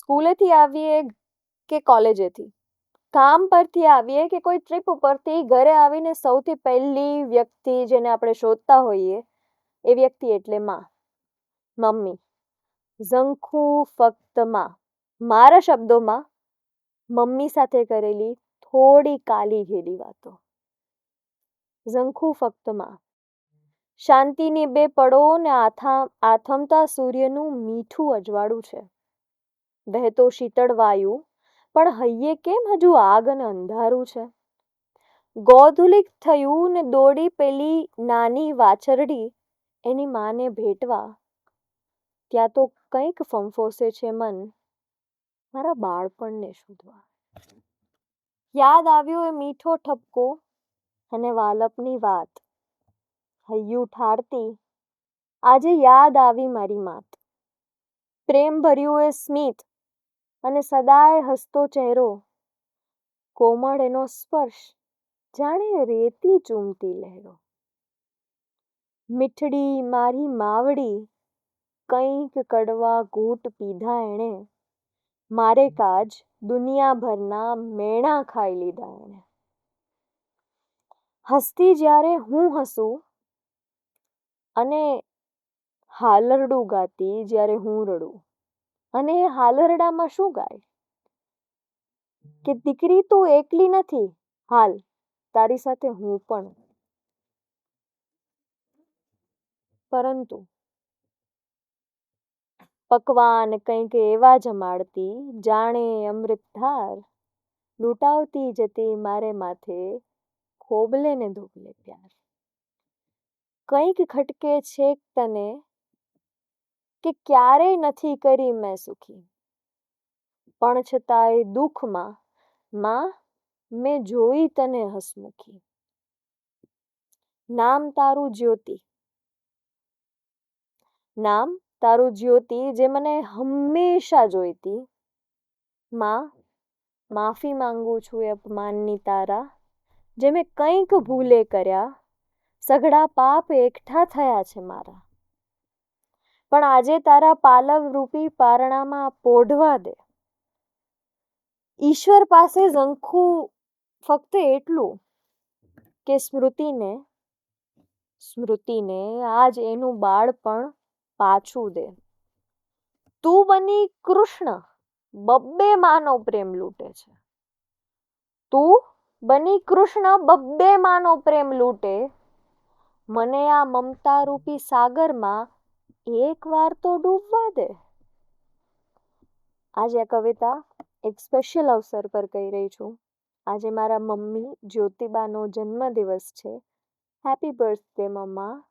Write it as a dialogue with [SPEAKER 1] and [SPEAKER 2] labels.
[SPEAKER 1] સ્કૂલેથી આવીએ કે કોલેજેથી? કામ પરથી આવીએ કે કોઈ ટ્રીપ ઉપરથી ઘરે આવીને સૌથી પહેલી વ્યક્તિ જેને આપણે શોધતા હોઈએ એ વ્યક્તિ એટલે માં. મમ્મી. ઝંખું ફક્તમાં. મારા શબ્દોમાં મમ્મી સાથે કરેલી થોડી કાલી ઘેલી વાતો. ઝંખું ફક્તમાં. શાંતિની બે પડો ને આથા, આથમતા સૂર્યનું મીઠું અજવાળું છે. વહેતો શીતળ વાયુ. પણ હૈયે કેમ હજુ આગ અને અંધારું છે? ગોધુલિક થયું ને દોડી પેલી નાની વાછરડી એની માને ભેટવા. ત્યાં તો કંઈક ફંફોસે છે મન. મારા બાળપણને શોધવા. યાદ આવ્યો એ મીઠો ઠપકો અને વાલપની વાત. હૈયું ઠારતી, આજે યાદ આવી મારી માત. પ્રેમ ભર્યું એ સ્મિત અને સદાય હસતો ચહેરો. કોમળ એનો સ્પર્શ જાણે રેતી ચૂમતી લહેરો. મીઠડી મારી માવડી કંઈક કડવા ઘૂંટ પીધા એણે. મારે કાજ દુનિયાભરના મેણા ખાઈ લીધા એણે. હસતી જ્યારે હું હસું અને હાલરડું ગાતી જ્યારે હું રડું. અને એ હાલરડામાં શું ગાય? કે દીકરી તું એકલી નથી? હાલ તારી સાથે હું પણ. પરંતુ પકવાન કંઈક એવા જમાડતી જાણે અમૃતધાર લૂંટાવતી જતી મારે માથે ખોબલે ને ધોબલે પ્યાર. કંઈક ખટકે છેક તને કે ક્યારેય નથી કરી મેં સુખી. પણ છતાંય દુઃખમાં, માં, મેં જોઈ તને હસમુખી. નામ તારું જ્યોતિ. નામ તારું જ્યોતિ જે મને હંમેશા જોઈતી. માં, માફી માંગુ છું અપમાનની તારા, જે મેં કંઈક ભૂલે કર્યા. સઘળા પાપ એકઠા થયા છે મારા. પણ આજે તારા પાલવ રૂપી પારણામાં પોઢવા દે. ઈશ્વર પાસે ઝંખું ફક્ત એટલું કે સ્મૃતિને સ્મૃતિને આજ એનું બાળપણ પાછું દે. તું બની કૃષ્ણ, બબ્બે માનો પ્રેમ લૂંટે છે. તું બની કૃષ્ણ, બબ્બે માનો પ્રેમ લૂંટે. મને આ મમતા રૂપી સાગરમાં એકવાર તો ડૂબવા દે. આજે આ કવિતા એક સ્પેશિયલ અવસર પર કહી રહી છું. આજે મારા મમ્મી જ્યોતિબાનો જન્મદિવસ છે. હેપી બર્થડે મમ્મા